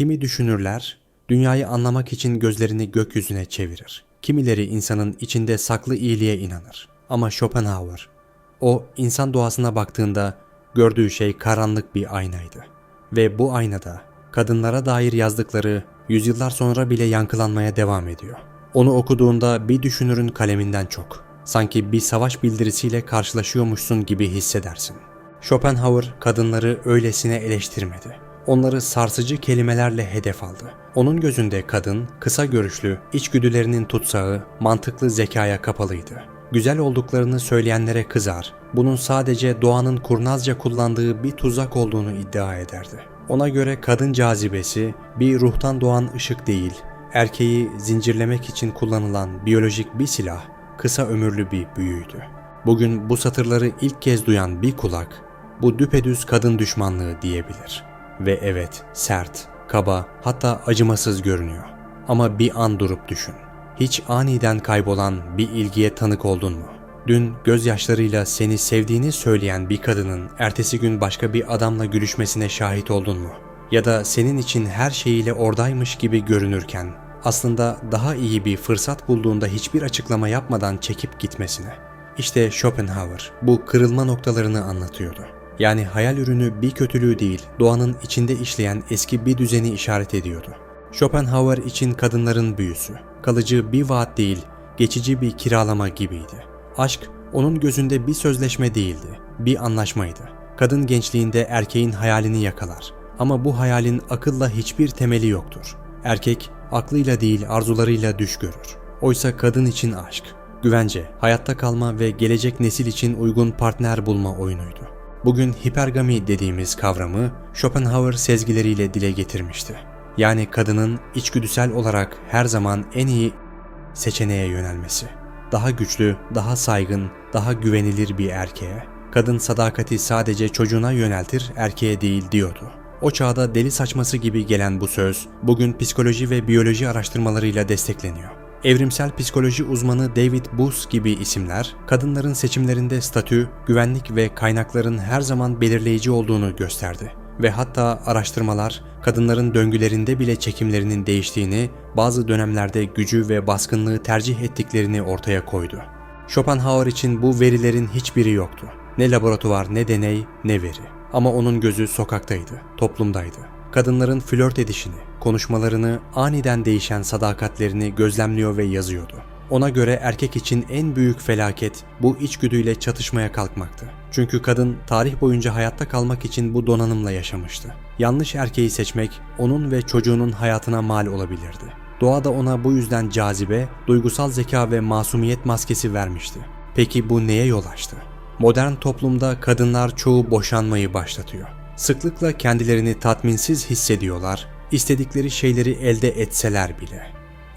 Kimi düşünürler, dünyayı anlamak için gözlerini gökyüzüne çevirir. Kimileri insanın içinde saklı iyiliğe inanır. Ama Schopenhauer, o insan doğasına baktığında gördüğü şey karanlık bir aynaydı. Ve bu aynada kadınlara dair yazdıkları yüzyıllar sonra bile yankılanmaya devam ediyor. Onu okuduğunda bir düşünürün kaleminden çok, sanki bir savaş bildirisiyle karşılaşıyormuşsun gibi hissedersin. Schopenhauer kadınları öylesine eleştirmedi. Onları sarsıcı kelimelerle hedef aldı. Onun gözünde kadın, kısa görüşlü, içgüdülerinin tutsağı, mantıklı zekaya kapalıydı. Güzel olduklarını söyleyenlere kızar, bunun sadece doğanın kurnazca kullandığı bir tuzak olduğunu iddia ederdi. Ona göre kadın cazibesi bir ruhtan doğan ışık değil, erkeği zincirlemek için kullanılan biyolojik bir silah, kısa ömürlü bir büyüydü. Bugün bu satırları ilk kez duyan bir kulak, bu düpedüz kadın düşmanlığı diyebilir. Ve evet, sert, kaba, hatta acımasız görünüyor. Ama bir an durup düşün. Hiç aniden kaybolan bir ilgiye tanık oldun mu? Dün gözyaşlarıyla seni sevdiğini söyleyen bir kadının ertesi gün başka bir adamla gülüşmesine şahit oldun mu? Ya da senin için her şeyiyle oradaymış gibi görünürken aslında daha iyi bir fırsat bulduğunda hiçbir açıklama yapmadan çekip gitmesine. İşte Schopenhauer bu kırılma noktalarını anlatıyordu. Yani hayal ürünü bir kötülüğü değil, doğanın içinde işleyen eski bir düzeni işaret ediyordu. Schopenhauer için kadınların büyüsü, kalıcı bir vaat değil, geçici bir kiralama gibiydi. Aşk, onun gözünde bir sözleşme değildi, bir anlaşmaydı. Kadın gençliğinde erkeğin hayalini yakalar. Ama bu hayalin akılla hiçbir temeli yoktur. Erkek, aklıyla değil arzularıyla düş görür. Oysa kadın için aşk, güvence, hayatta kalma ve gelecek nesil için uygun partner bulma oyunuydu. Bugün hipergami dediğimiz kavramı Schopenhauer sezgileriyle dile getirmişti. Yani kadının içgüdüsel olarak her zaman en iyi seçeneğe yönelmesi. Daha güçlü, daha saygın, daha güvenilir bir erkeğe. Kadın sadakati sadece çocuğuna yöneltir, erkeğe değil diyordu. O çağda deli saçması gibi gelen bu söz bugün psikoloji ve biyoloji araştırmalarıyla destekleniyor. Evrimsel psikoloji uzmanı David Booth gibi isimler, kadınların seçimlerinde statü, güvenlik ve kaynakların her zaman belirleyici olduğunu gösterdi. Ve hatta araştırmalar, kadınların döngülerinde bile çekimlerinin değiştiğini, bazı dönemlerde gücü ve baskınlığı tercih ettiklerini ortaya koydu. Schopenhauer için bu verilerin hiçbiri yoktu. Ne laboratuvar, ne deney, ne veri. Ama onun gözü sokaktaydı, toplumdaydı. Kadınların flört edişini, konuşmalarını, aniden değişen sadakatlerini gözlemliyor ve yazıyordu. Ona göre erkek için en büyük felaket bu içgüdüyle çatışmaya kalkmaktı. Çünkü kadın tarih boyunca hayatta kalmak için bu donanımla yaşamıştı. Yanlış erkeği seçmek onun ve çocuğunun hayatına mal olabilirdi. Doğa da ona bu yüzden cazibe, duygusal zeka ve masumiyet maskesi vermişti. Peki bu neye yol açtı? Modern toplumda kadınlar çoğu boşanmayı başlatıyor. Sıklıkla kendilerini tatminsiz hissediyorlar, istedikleri şeyleri elde etseler bile.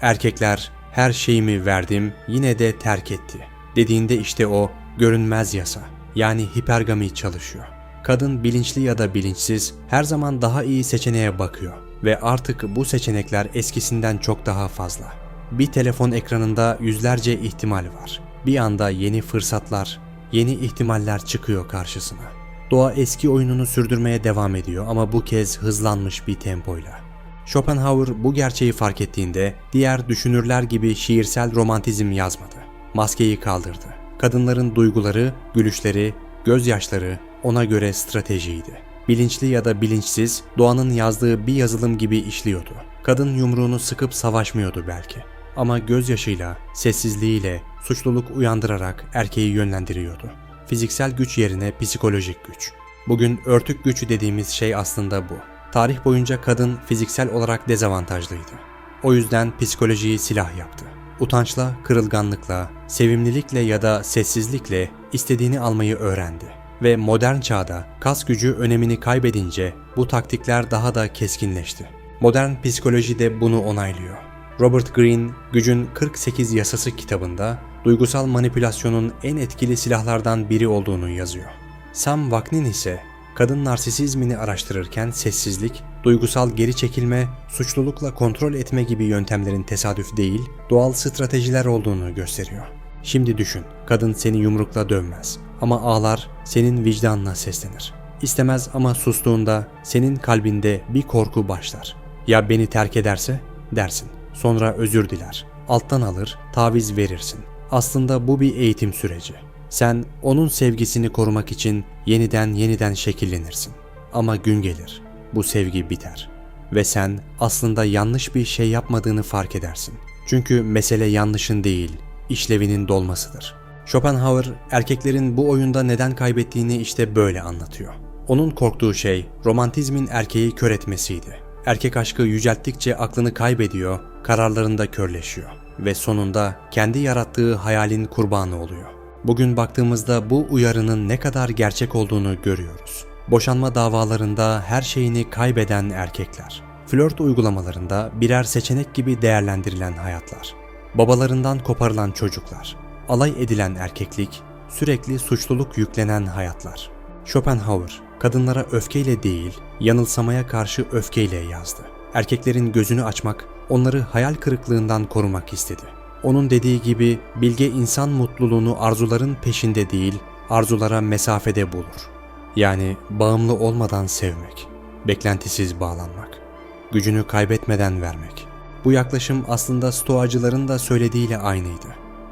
Erkekler her şeyimi verdim yine de terk etti. Dediğinde işte o görünmez yasa yani hipergami çalışıyor. Kadın bilinçli ya da bilinçsiz her zaman daha iyi seçeneğe bakıyor ve artık bu seçenekler eskisinden çok daha fazla. Bir telefon ekranında yüzlerce ihtimal var. Bir anda yeni fırsatlar, yeni ihtimaller çıkıyor karşısına. Doğa eski oyununu sürdürmeye devam ediyor ama bu kez hızlanmış bir tempoyla. Schopenhauer bu gerçeği fark ettiğinde diğer düşünürler gibi şiirsel romantizm yazmadı. Maskeyi kaldırdı. Kadınların duyguları, gülüşleri, gözyaşları ona göre stratejiydi. Bilinçli ya da bilinçsiz doğanın yazdığı bir yazılım gibi işliyordu. Kadın yumruğunu sıkıp savaşmıyordu belki. Ama gözyaşıyla, sessizliğiyle, suçluluk uyandırarak erkeği yönlendiriyordu. Fiziksel güç yerine psikolojik güç. Bugün örtük güç dediğimiz şey aslında bu. Tarih boyunca kadın fiziksel olarak dezavantajlıydı. O yüzden psikolojiyi silah yaptı. Utançla, kırılganlıkla, sevimlilikle ya da sessizlikle istediğini almayı öğrendi. Ve modern çağda kas gücü önemini kaybedince bu taktikler daha da keskinleşti. Modern psikoloji de bunu onaylıyor. Robert Greene, Gücün 48 Yasası kitabında duygusal manipülasyonun en etkili silahlardan biri olduğunu yazıyor. Sam Vaknin ise kadın narsisizmini araştırırken sessizlik, duygusal geri çekilme, suçlulukla kontrol etme gibi yöntemlerin tesadüf değil, doğal stratejiler olduğunu gösteriyor. Şimdi düşün, kadın seni yumrukla dövmez ama ağlar, senin vicdanına seslenir. İstemez ama sustuğunda senin kalbinde bir korku başlar. Ya beni terk ederse? Dersin. Sonra özür diler. Alttan alır, taviz verirsin. Aslında bu bir eğitim süreci. Sen onun sevgisini korumak için yeniden yeniden şekillenirsin. Ama gün gelir. Bu sevgi biter. Ve sen aslında yanlış bir şey yapmadığını fark edersin. Çünkü mesele yanlışın değil, işlevinin dolmasıdır. Schopenhauer erkeklerin bu oyunda neden kaybettiğini işte böyle anlatıyor. Onun korktuğu şey romantizmin erkeği kör etmesiydi. Erkek aşkı yücelttikçe aklını kaybediyor, kararlarında körleşiyor ve sonunda kendi yarattığı hayalin kurbanı oluyor. Bugün baktığımızda bu uyarının ne kadar gerçek olduğunu görüyoruz. Boşanma davalarında her şeyini kaybeden erkekler, flört uygulamalarında birer seçenek gibi değerlendirilen hayatlar, babalarından koparılan çocuklar, alay edilen erkeklik, sürekli suçluluk yüklenen hayatlar. Schopenhauer, kadınlara öfkeyle değil, yanılsamaya karşı öfkeyle yazdı. Erkeklerin gözünü açmak, onları hayal kırıklığından korumak istedi. Onun dediği gibi bilge insan mutluluğunu arzuların peşinde değil, arzulara mesafede bulur. Yani bağımlı olmadan sevmek, beklentisiz bağlanmak, gücünü kaybetmeden vermek. Bu yaklaşım aslında Stoacıların da söylediğiyle aynıydı.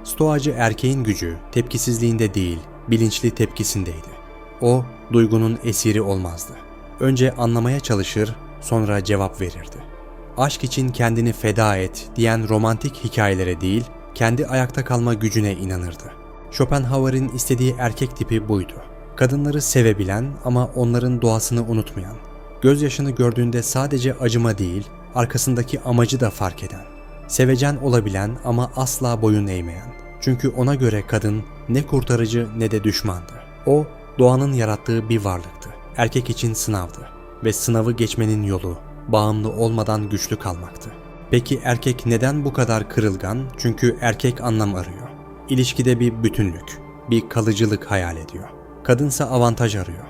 Stoacı erkeğin gücü tepkisizliğinde değil, bilinçli tepkisindeydi. O, duygunun esiri olmazdı. Önce anlamaya çalışır, sonra cevap verirdi. Aşk için kendini feda et diyen romantik hikayelere değil, kendi ayakta kalma gücüne inanırdı. Schopenhauer'in istediği erkek tipi buydu. Kadınları sevebilen ama onların doğasını unutmayan. Gözyaşını gördüğünde sadece acıma değil, arkasındaki amacı da fark eden. Sevecen olabilen ama asla boyun eğmeyen. Çünkü ona göre kadın ne kurtarıcı ne de düşmandı. O doğanın yarattığı bir varlıktı. Erkek için sınavdı ve sınavı geçmenin yolu bağımlı olmadan güçlü kalmaktı. Peki erkek neden bu kadar kırılgan? Çünkü erkek anlam arıyor. İlişkide bir bütünlük, bir kalıcılık hayal ediyor. Kadınsa avantaj arıyor.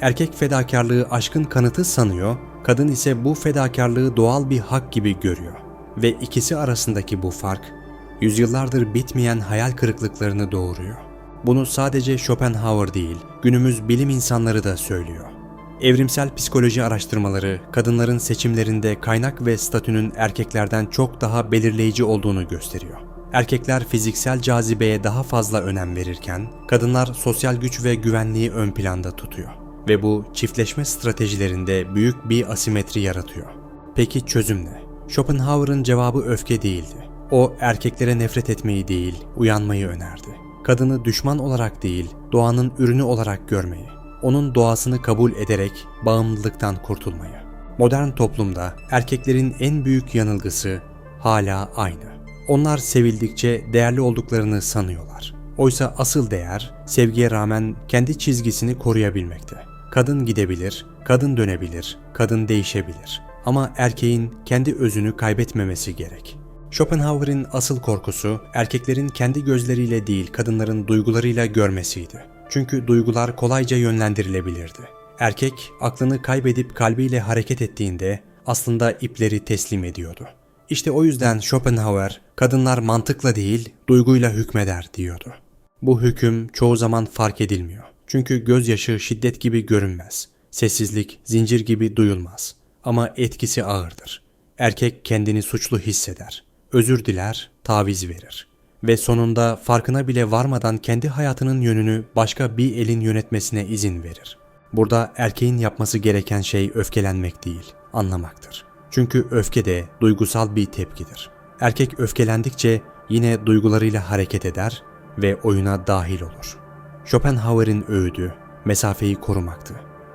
Erkek fedakarlığı aşkın kanıtı sanıyor, kadın ise bu fedakarlığı doğal bir hak gibi görüyor. Ve ikisi arasındaki bu fark, yüzyıllardır bitmeyen hayal kırıklıklarını doğuruyor. Bunu sadece Schopenhauer değil, günümüz bilim insanları da söylüyor. Evrimsel psikoloji araştırmaları kadınların seçimlerinde kaynak ve statünün erkeklerden çok daha belirleyici olduğunu gösteriyor. Erkekler fiziksel cazibeye daha fazla önem verirken kadınlar sosyal güç ve güvenliği ön planda tutuyor ve bu çiftleşme stratejilerinde büyük bir asimetri yaratıyor. Peki çözüm ne? Schopenhauer'ın cevabı öfke değildi. O erkeklere nefret etmeyi değil, uyanmayı önerdi. Kadını düşman olarak değil, doğanın ürünü olarak görmeyi onun doğasını kabul ederek bağımlılıktan kurtulmayı. Modern toplumda erkeklerin en büyük yanılgısı hala aynı. Onlar sevildikçe değerli olduklarını sanıyorlar. Oysa asıl değer sevgiye rağmen kendi çizgisini koruyabilmekte. Kadın gidebilir, kadın dönebilir, kadın değişebilir. Ama erkeğin kendi özünü kaybetmemesi gerek. Schopenhauer'in asıl korkusu erkeklerin kendi gözleriyle değil kadınların duygularıyla görmesiydi. Çünkü duygular kolayca yönlendirilebilirdi. Erkek aklını kaybedip kalbiyle hareket ettiğinde aslında ipleri teslim ediyordu. İşte o yüzden Schopenhauer kadınlar mantıkla değil duyguyla hükmeder diyordu. Bu hüküm çoğu zaman fark edilmiyor. Çünkü gözyaşı şiddet gibi görünmez. Sessizlik zincir gibi duyulmaz. Ama etkisi ağırdır. Erkek kendini suçlu hisseder. Özür diler, taviz verir ve sonunda farkına bile varmadan kendi hayatının yönünü başka bir elin yönetmesine izin verir. Burada erkeğin yapması gereken şey öfkelenmek değil, anlamaktır. Çünkü öfke de duygusal bir tepkidir. Erkek öfkelendikçe yine duygularıyla hareket eder ve oyuna dahil olur. Schopenhauer'in öğüdü mesafeyi korumaktı.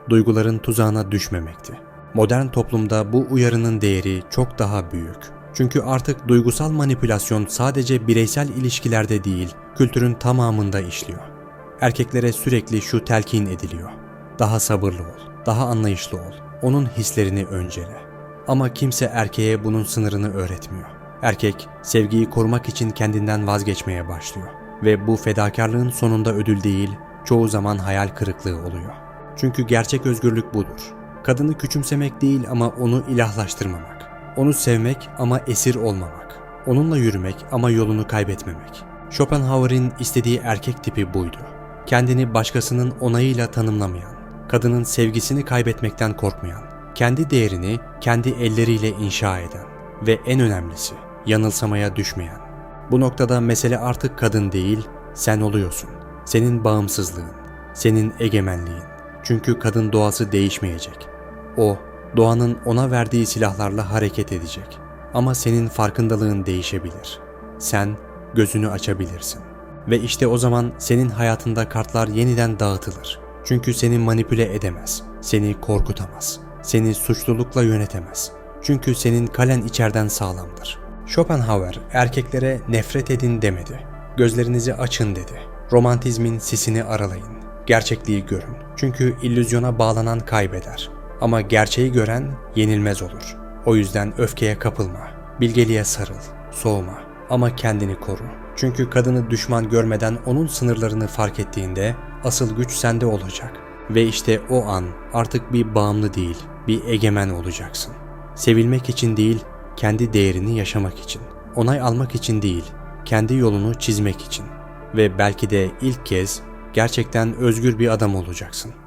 Duyguların tuzağına düşmemekti. Modern toplumda bu uyarının değeri çok daha büyük. Çünkü artık duygusal manipülasyon sadece bireysel ilişkilerde değil, kültürün tamamında işliyor. Erkeklere sürekli şu telkin ediliyor. Daha sabırlı ol, daha anlayışlı ol, onun hislerini öncele. Ama kimse erkeğe bunun sınırını öğretmiyor. Erkek, sevgiyi korumak için kendinden vazgeçmeye başlıyor. Ve bu fedakarlığın sonunda ödül değil, çoğu zaman hayal kırıklığı oluyor. Çünkü gerçek özgürlük budur. Kadını küçümsemek değil ama onu ilahlaştırmamak. Onu sevmek ama esir olmamak. Onunla yürümek ama yolunu kaybetmemek. Schopenhauer'in istediği erkek tipi buydu. Kendini başkasının onayıyla tanımlamayan, kadının sevgisini kaybetmekten korkmayan, kendi değerini kendi elleriyle inşa eden ve en önemlisi yanılsamaya düşmeyen. Bu noktada mesele artık kadın değil, sen oluyorsun. Senin bağımsızlığın, senin egemenliğin. Çünkü kadın doğası değişmeyecek. O, doğanın ona verdiği silahlarla hareket edecek. Ama senin farkındalığın değişebilir. Sen gözünü açabilirsin. Ve işte o zaman senin hayatında kartlar yeniden dağıtılır. Çünkü seni manipüle edemez, seni korkutamaz, seni suçlulukla yönetemez. Çünkü senin kalen içeriden sağlamdır. Schopenhauer erkeklere nefret edin demedi. Gözlerinizi açın dedi. Romantizmin sisini aralayın. Gerçekliği görün. Çünkü illüzyona bağlanan kaybeder. Ama gerçeği gören yenilmez olur. O yüzden öfkeye kapılma. Bilgeliğe sarıl. Soğuma. Ama kendini koru. Çünkü kadını düşman görmeden onun sınırlarını fark ettiğinde asıl güç sende olacak. Ve işte o an artık bir bağımlı değil, bir egemen olacaksın. Sevilmek için değil, kendi değerini yaşamak için. Onay almak için değil, kendi yolunu çizmek için. Ve belki de ilk kez gerçekten özgür bir adam olacaksın.''